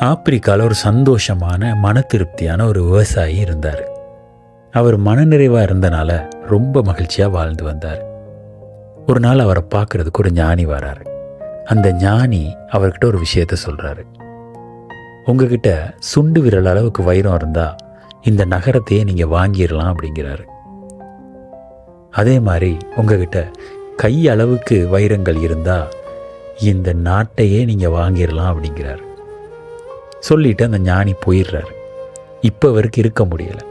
ஆப்பிரிக்காவில் ஒரு சந்தோஷமான மன திருப்தியான ஒரு விவசாயி இருந்தார். அவர் மனநிறைவாக இருந்தனால ரொம்ப மகிழ்ச்சியாக வாழ்ந்து வந்தார். ஒரு நாள் அவரை பார்க்குறதுக்கு ஒரு ஞானி வராரு. அந்த ஞானி அவர்கிட்ட ஒரு விஷயத்த சொல்கிறாரு உங்ககிட்ட சுண்டு விரல் அளவுக்கு வைரம் இருந்தால் இந்த நகரத்தையே நீங்கள் வாங்கிடலாம் அப்படிங்கிறாரு. அதே மாதிரி உங்ககிட்ட கை அளவுக்கு வைரங்கள் இருந்தால் இந்த நாட்டையே நீங்கள் வாங்கிடலாம் அப்படிங்கிறாரு. சொல்லிட்டு அந்த ஞானி போயிடுறாரு. இப்போ வரைக்கும் இருக்க முடியலை.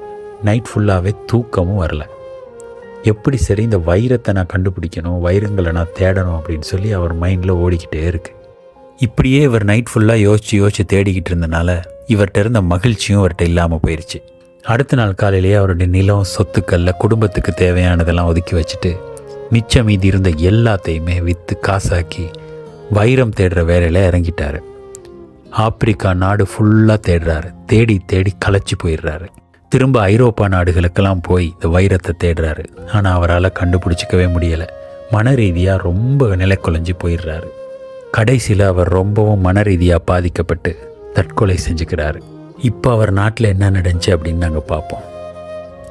நைட் ஃபுல்லாகவே தூக்கமும் வரல. எப்படி சரி இந்த வைரத்தை நான் கண்டுபிடிக்கணும் வைரங்களை நான் தேடணும் அப்படின்னு சொல்லி அவர் மைண்டில் ஓடிக்கிட்டே இருக்கு. இப்படியே இவர் நைட் ஃபுல்லாக யோசித்து யோசித்து தேடிக்கிட்டு இருந்தனால இவர்கிட்ட இருந்த மகிழ்ச்சியும் அவர்கிட்ட இல்லாமல் போயிடுச்சு அடுத்த நாள் காலையிலேயே அவருடைய நிலம் சொத்துக்களில் குடும்பத்துக்கு தேவையானதெல்லாம் ஒதுக்கி வச்சுட்டு மிச்சம் மீதி இருந்த எல்லாத்தையுமே விற்று காசாக்கி வைரம் தேடுற வேலையில் இறங்கிட்டாரு. ஆப்பிரிக்கா நாடு ஃபுல்லாக தேடுறாரு. தேடி தேடி களைச்சி போயிடுறாரு. திரும்ப ஐரோப்பா நாடுகளுக்கெல்லாம் போய் இந்த வைரத்தை தேடுறாரு. ஆனால் அவரால் கண்டுபிடிச்சிக்கவே முடியலை. மன ரீதியாக ரொம்ப நிலைக்குலைஞ்சு போயிடுறாரு. கடைசியில் அவர் ரொம்பவும் மன ரீதியாக பாதிக்கப்பட்டு தற்கொலை செஞ்சுக்கிறாரு. இப்போ அவர் நாட்டில் என்ன நடந்துச்சு அப்படின்னு நாங்கள் பார்ப்போம்.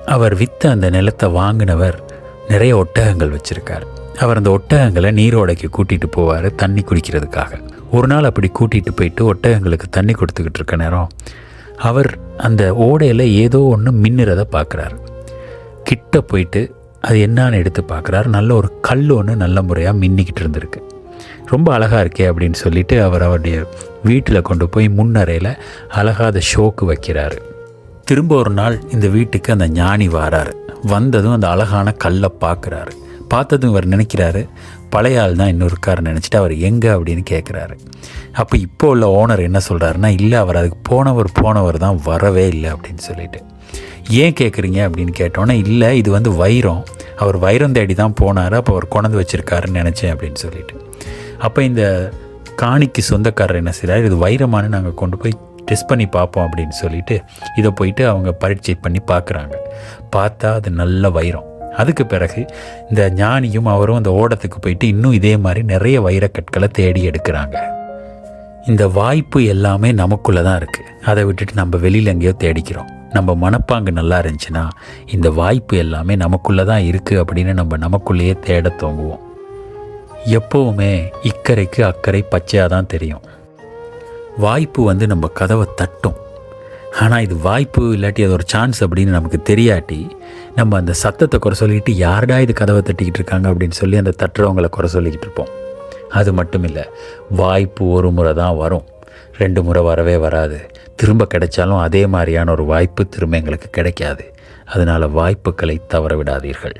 அவர் விற்ற அந்த நிலத்தை வாங்கினவர் நிறைய ஒட்டகங்கள் வச்சுருக்கார். அவர் அந்த ஒட்டகங்களை நீரோடைக்கு கூட்டிகிட்டு போவார் தண்ணி குடிக்கிறதுக்காக. ஒரு நாள் அப்படி கூட்டிகிட்டு போயிட்டு ஒட்டகங்களுக்கு தண்ணி கொடுத்துக்கிட்டு இருக்க நேரம் அவர் அந்த ஓடையில் ஏதோ ஒன்று மின்னுறதை பார்க்குறாரு கிட்ட போயிட்டு அது என்னான்னு எடுத்து பார்க்குறாரு நல்ல ஒரு கல் ஒன்று நல்ல முறையாக மின்னிக்கிட்டு இருந்திருக்கு. ரொம்ப அழகாக இருக்கே அப்படின்னு சொல்லிட்டு அவர் அவருடைய வீட்டில் கொண்டு போய் முன்னறையில் அழகாக அதை ஷோக்கு வைக்கிறாரு. திரும்ப ஒரு நாள் இந்த வீட்டுக்கு அந்த ஞானி வாராரு. வந்ததும் அந்த அழகான கல்லை பார்க்குறாரு பார்த்ததும் இவர் நினைக்கிறாரு பழைய ஆள் தான் இன்னொரு கார் நினச்சிட்டு அவர் எங்கே? அப்படின்னு கேட்குறாரு அப்போ இப்போ உள்ள ஓனர் என்ன சொல்கிறாருன்னா இல்லை அவர் அதுக்கு போனவர் போனவர் தான் வரவே இல்லை அப்படின்னு சொல்லிட்டு. ஏன் கேட்குறீங்க அப்படின்னு கேட்டோன்னே இல்லை இது வந்து வைரம். அவர் வைரம் தேடி தான் போனார் அப்போ அவர் கொண்டு வச்சுருக்காருன்னு நினச்சேன் அப்படின்னு சொல்லிட்டு. அப்போ இந்த காணிக்கு சொந்தக்காரர் என்ன செய்கிறார் இது வைரமானு நாங்கள் கொண்டு போய் டெஸ்ட் பண்ணி பார்ப்போம் அப்படின்னு சொல்லிட்டு இதை போயிட்டு அவங்க பரீட்சை பண்ணி பார்க்குறாங்க. பார்த்தா அது நல்ல வைரம். அதுக்கு பிறகு இந்த ஞானியும் அவரும் அந்த ஓடத்துக்கு போயிட்டு இன்னும் இதே மாதிரி நிறைய வைரக்கற்களை தேடி எடுக்கிறாங்க. இந்த வாய்ப்பு எல்லாமே நமக்குள்ளே தான் இருக்குது அதை விட்டுட்டு நம்ம வெளியில் எங்கேயோ தேடிக்கிறோம். நம்ம மனப்பாங்கு நல்லா இருந்துச்சுன்னா இந்த வாய்ப்பு எல்லாமே நமக்குள்ளே தான் இருக்குது அப்படின்னு நம்ம நமக்குள்ளேயே தேட தோங்குவோம் எப்போவுமே இக்கரைக்கு அக்கறை பச்சையாக தான் தெரியும். வாய்ப்பு வந்து நம்ம கதவை தட்டும். ஆனால் இது வாய்ப்பு இல்லாட்டி அது ஒரு சான்ஸ் அப்படின்னு நமக்கு தெரியாட்டி நம்ம அந்த சத்தத்தை குறை சொல்லிக்கிட்டு யாருடா இது கதவை தட்டிக்கிட்டு இருக்காங்க? அப்படின்னு சொல்லி அந்த தட்டுறவங்களை குறை சொல்லிக்கிட்டு இருப்போம். அது மட்டும் இல்லை வாய்ப்பு ஒரு முறை தான் வரும். ரெண்டு முறை வரவே வராது. திரும்ப கிடைச்சாலும் அதே மாதிரியான ஒரு வாய்ப்பு திரும்ப எங்களுக்கு கிடைக்காது. அதனால் வாய்ப்புகளை தவற விடாதீர்கள்.